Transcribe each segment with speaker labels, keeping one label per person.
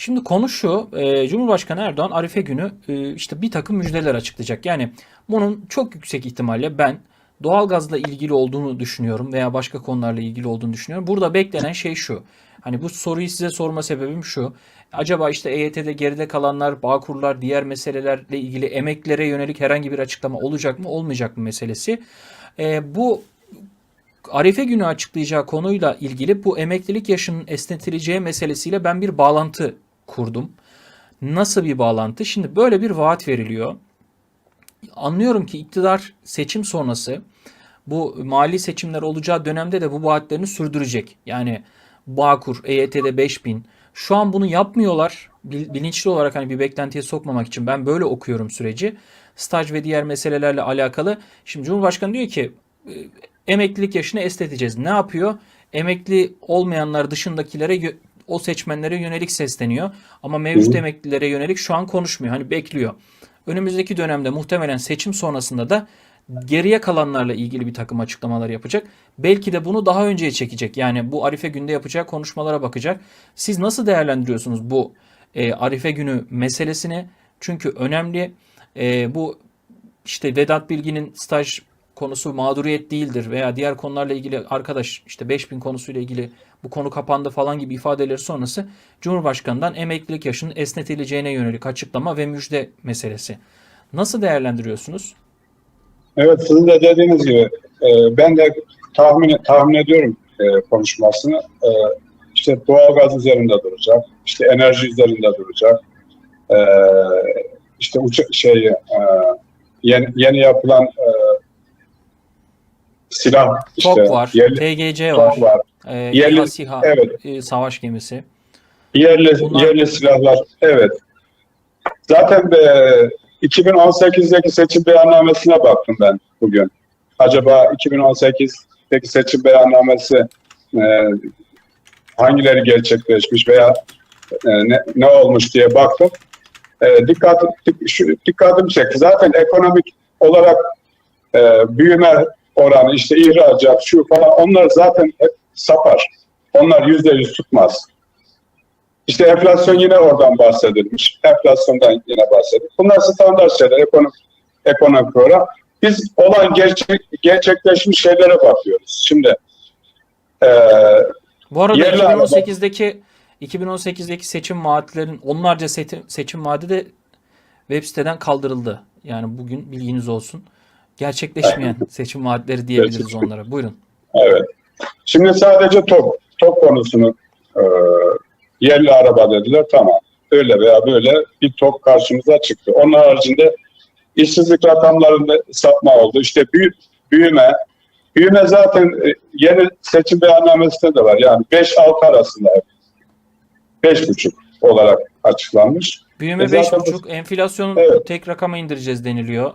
Speaker 1: Şimdi konu şu, e, Cumhurbaşkanı Erdoğan Arife günü e, işte bir takım müjdeler açıklayacak. Yani bunun çok yüksek ihtimalle ben doğalgazla ilgili olduğunu düşünüyorum veya başka konularla ilgili olduğunu düşünüyorum. Burada beklenen şey şu. Hani bu soruyu size sorma sebebim şu. Acaba işte EYT'de geride kalanlar, Bağkurlar, diğer meselelerle ilgili emeklere yönelik herhangi bir açıklama olacak mı, olmayacak mı meselesi. E, bu Arife günü açıklayacağı konuyla ilgili bu emeklilik yaşının esnetileceği meselesiyle ben bir bağlantı kurdum. Nasıl bir bağlantı? Şimdi böyle bir vaat veriliyor. Anlıyorum ki iktidar seçim sonrası bu mali seçimler olacağı dönemde de bu vaatlerini sürdürecek. Yani Bağkur, EYT'de 5000. Şu an bunu yapmıyorlar. Bil- Bilinçli olarak hani bir beklentiye sokmamak için ben böyle okuyorum süreci. Staj ve diğer meselelerle alakalı. Şimdi Cumhurbaşkanı diyor ki emeklilik yaşını esneteceğiz. Ne yapıyor? Emekli olmayanlar dışındakilere o seçmenlere yönelik sesleniyor. Ama mevcut emeklilere yönelik şu an konuşmuyor. Hani bekliyor. Önümüzdeki dönemde muhtemelen seçim sonrasında da geriye kalanlarla ilgili bir takım açıklamalar yapacak. Belki de bunu daha önceye çekecek. Yani bu Arife günde yapacağı konuşmalara bakacak. Siz nasıl değerlendiriyorsunuz bu e, Arife günü meselesini? Çünkü önemli. E, bu işte Vedat Bilgin'in staj konusu mağduriyet değildir veya diğer konularla ilgili arkadaş işte 5000 konusuyla ilgili bu konu kapandı falan gibi ifadeleri sonrası Cumhurbaşkanı'ndan emeklilik yaşının esnetileceğine yönelik açıklama ve müjde meselesi. Nasıl değerlendiriyorsunuz?
Speaker 2: Evet, sizin de dediğiniz gibi e, ben de tahmin tahmin ediyorum e, konuşmasını. E, işte doğalgaz üzerinde duracak, işte enerji üzerinde duracak, e, işte uça, şey yeni, yeni yapılan e, silah işte
Speaker 1: TOK var,
Speaker 2: yerli,
Speaker 1: TGC var,
Speaker 2: var,
Speaker 1: e,
Speaker 2: Yerli-
Speaker 1: İHA, SİHA
Speaker 2: evet.
Speaker 1: e, savaş gemisi.
Speaker 2: yerli
Speaker 1: Bunlar-
Speaker 2: yerli silahlar. Evet. Zaten e, 2018'deki seçim beyannamesine baktım ben bugün. Acaba 2018'deki seçim beyannamesi e, hangileri gerçekleşmiş veya e, ne, ne olmuş diye baktım. E, dikkat, dik- şu, dikkatimi çekti. Zaten ekonomik olarak e, büyüme oranı, işte ihracat, şu falan onlar zaten hep sapar. Onlar yüzde yüz tutmaz. İşte enflasyon yine oradan bahsedilmiş. Enflasyondan yine bahsedilmiş. Bunlar standart şeyler ekonomik, ekonomik olarak. Biz olan gerçek, gerçekleşmiş şeylere bakıyoruz. Şimdi eee
Speaker 1: Bu arada
Speaker 2: Yerli araba-
Speaker 1: 2018'deki 2018'deki seçim vaatlerin onlarca seçim, seçim vaadi de web siteden kaldırıldı. Yani bugün bilginiz olsun. Gerçekleşmeyen seçim vaatleri diyebiliriz onlara. Buyurun.
Speaker 2: Evet. Şimdi sadece top, top konusunu e, yerli araba dediler. Tamam. Öyle veya böyle bir top karşımıza çıktı. Onun haricinde işsizlik rakamlarında sapma oldu. İşte büyü, büyüme. Büyüme zaten e, yeni seçim beyannamesinde de var. Yani 5-6 arasında 5,5 olarak açıklanmış.
Speaker 1: Büyüme
Speaker 2: E zaten
Speaker 1: 5,5, enflasyonu
Speaker 2: Evet.
Speaker 1: tek rakama indireceğiz deniliyor.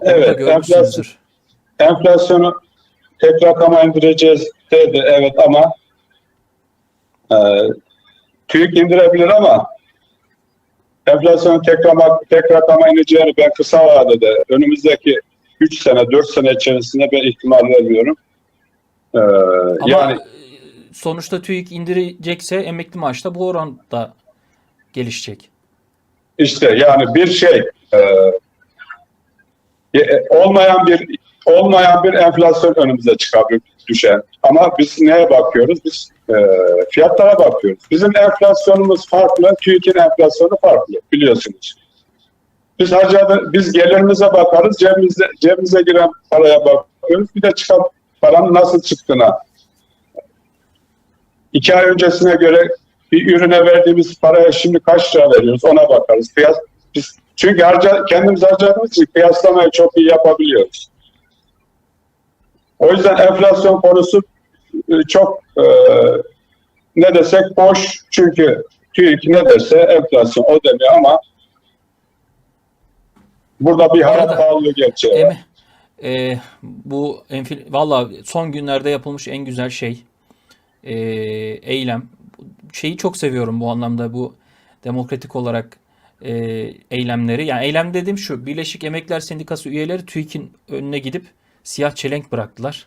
Speaker 2: Evet, enflasyon, enflasyonu tek rakama indireceğiz dedi. Evet ama e, TÜİK indirebilir ama enflasyonun tek, rakama, tek rakama ineceğini ben kısa vadede önümüzdeki 3 sene 4 sene içerisinde ben ihtimal vermiyorum. E,
Speaker 1: Ama
Speaker 2: yani
Speaker 1: sonuçta TÜİK indirecekse emekli maaşta bu oranda gelişecek.
Speaker 2: İşte yani bir şey e, olmayan bir olmayan bir enflasyon önümüze çıkabilir düşen. Ama biz neye bakıyoruz? Biz e, fiyatlara bakıyoruz. Bizim enflasyonumuz farklı, TÜİK'in enflasyonu farklı biliyorsunuz. Biz harcadı, biz gelirimize bakarız, cebimize, cebimize giren paraya bakıyoruz. Bir de çıkan paranın nasıl çıktığına. İki ay öncesine göre bir ürüne verdiğimiz paraya şimdi kaç lira veriyoruz ona bakarız. Kıyas, biz, çünkü harca, kendimiz harcadığımız için kıyaslamayı çok iyi yapabiliyoruz. O yüzden enflasyon konusu e, çok e, ne desek boş çünkü TÜİK ne derse enflasyon o demiyor ama burada bir hayat pahalılığı gerçeği var.
Speaker 1: Emi, e, bu enfil valla son günlerde yapılmış en güzel şey e, eylem. Şeyi çok seviyorum bu anlamda bu demokratik olarak e, eylemleri. Yani eylem dediğim şu Birleşik Emekliler Sendikası üyeleri TÜİK'in önüne gidip siyah çelenk bıraktılar.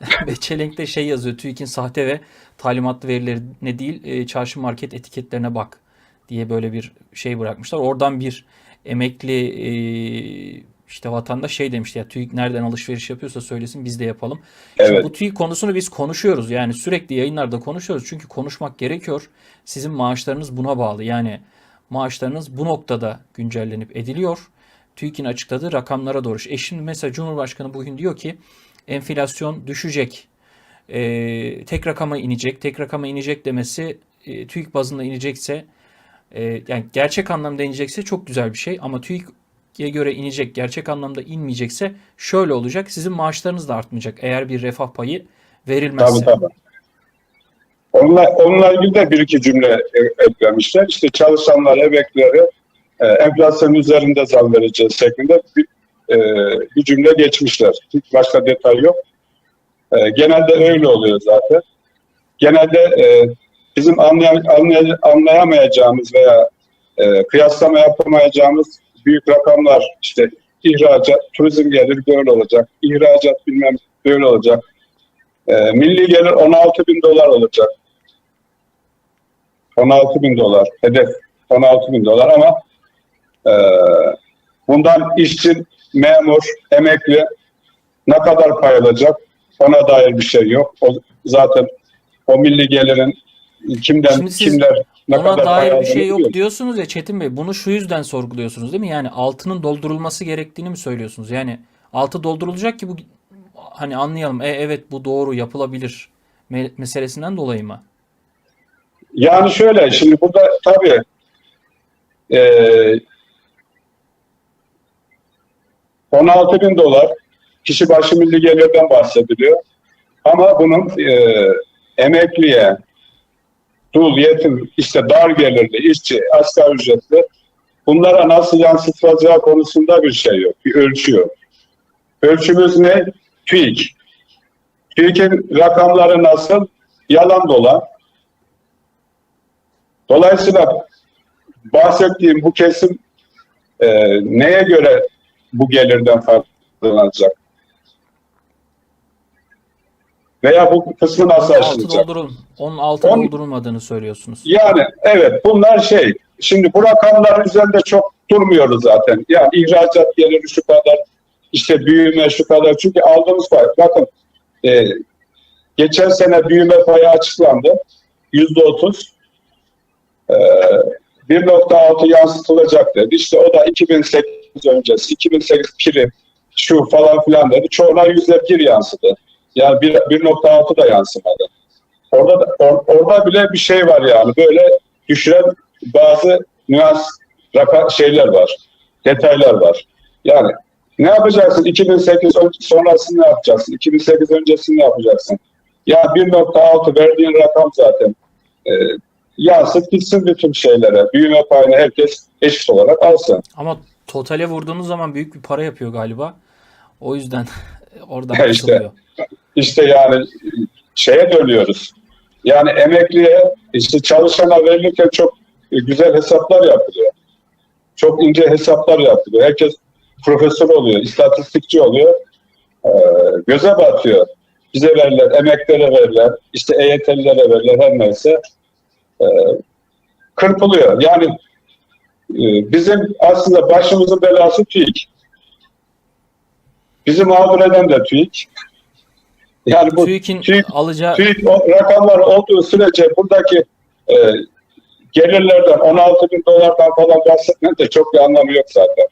Speaker 1: ve çelenkte şey yazıyor TÜİK'in sahte ve talimatlı verilerine değil e, çarşı market etiketlerine bak diye böyle bir şey bırakmışlar. Oradan bir emekli e, işte vatandaş şey demişti ya TÜİK nereden alışveriş yapıyorsa söylesin biz de yapalım. Şimdi
Speaker 2: Evet.
Speaker 1: bu TÜİK konusunu biz konuşuyoruz. Yani sürekli yayınlarda konuşuyoruz. Çünkü konuşmak gerekiyor. Sizin maaşlarınız buna bağlı. Yani maaşlarınız bu noktada güncellenip ediliyor. TÜİK'in açıkladığı rakamlara doğru. E şimdi mesela Cumhurbaşkanı bugün diyor ki enflasyon düşecek. Ee, tek rakama inecek. Tek rakama inecek demesi e, TÜİK bazında inecekse e, yani gerçek anlamda inecekse çok güzel bir şey ama TÜİK'e göre inecek, gerçek anlamda inmeyecekse şöyle olacak. Sizin maaşlarınız da artmayacak eğer bir refah payı verilmezse.
Speaker 2: Tabii tabii. Onunla, onunla ilgili de bir iki cümle e- eklemişler. İşte çalışanlar, emeklileri e, enflasyon üzerinde zam vereceğiz şeklinde bir, e, bir cümle geçmişler. Hiç başka detay yok. E, genelde öyle oluyor zaten. Genelde e, bizim anlay- anlay- anlayamayacağımız veya e, kıyaslama yapamayacağımız büyük rakamlar işte ihracat, turizm gelir böyle olacak, ihracat bilmem böyle olacak. E, milli gelir 16 bin dolar olacak. 16 bin dolar. Hedef 16 bin dolar ama e, bundan işçi, memur, emekli ne kadar pay alacak ona dair bir şey yok. O, zaten o milli gelirin kimden
Speaker 1: Şimdi siz
Speaker 2: kimler ne
Speaker 1: Ona
Speaker 2: kadar
Speaker 1: dair bir şey yok diyorsunuz ya Çetin Bey. Bunu şu yüzden sorguluyorsunuz değil mi? Yani altının doldurulması gerektiğini mi söylüyorsunuz? Yani altı doldurulacak ki bu hani anlayalım. E, evet bu doğru yapılabilir me- meselesinden dolayı mı?
Speaker 2: Yani şöyle, şimdi burada tabii e, 16 bin dolar kişi başı milli gelirden bahsediliyor. Ama bunun e, emekliye, dul, yetim, işte dar gelirli, işçi, asgari ücretli bunlara nasıl yansıtılacağı konusunda bir şey yok, bir ölçü yok. Ölçümüz ne? TÜİK. TÜİK'in rakamları nasıl? Yalan dolan. Dolayısıyla bahsettiğim bu kesim e, neye göre bu gelirden faydalanacak? Veya bu kısmı nasıl aşılacak?
Speaker 1: onun altı
Speaker 2: On-
Speaker 1: doldurulmadığını söylüyorsunuz.
Speaker 2: Yani evet bunlar şey. Şimdi bu rakamlar üzerinde çok durmuyoruz zaten. Yani ihracat geliri şu kadar, işte büyüme şu kadar. Çünkü aldığımız pay. Bakın e, geçen sene büyüme payı açıklandı. Yüzde otuz. E, 1.6 yansıtılacak dedi. İşte o da 2008 öncesi, 2008 prim, şu falan filan dedi. Çoğuna yüzde bir yansıdı. Yani bir- 1.6 da yansımadı. Orada da- or- orada bile bir şey var yani böyle düşüren bazı nüans şeyler var. Detaylar var. Yani ne yapacaksın? 2008 ön- sonrasını ne yapacaksın? 2008 öncesini ne yapacaksın? Ya 1.6 verdiğin rakam zaten e, yansıt gitsin bütün şeylere. Büyüme payını herkes eşit olarak alsın.
Speaker 1: Ama totale vurduğunuz zaman büyük bir para yapıyor galiba. O yüzden oradan
Speaker 2: Ya işte. İşte yani şeye dönüyoruz. Yani emekliye işte çalışana verilirken çok güzel hesaplar yapılıyor. Çok ince hesaplar yapılıyor. Herkes profesör oluyor, istatistikçi oluyor. Ee, göze batıyor. Bize verirler, emeklere verirler, işte EYT'lilere verirler her neyse. Ee, kırpılıyor. Yani e, bizim aslında başımızın belası TÜİK. Bizi mağdur eden de TÜİK. Yani bu
Speaker 1: TÜİK'in
Speaker 2: TÜİK
Speaker 1: alacağı
Speaker 2: TÜİK rakamlar olduğu sürece buradaki e, gelirlerden 16 bin dolardan falan bahsetmenin de çok bir anlamı yok zaten.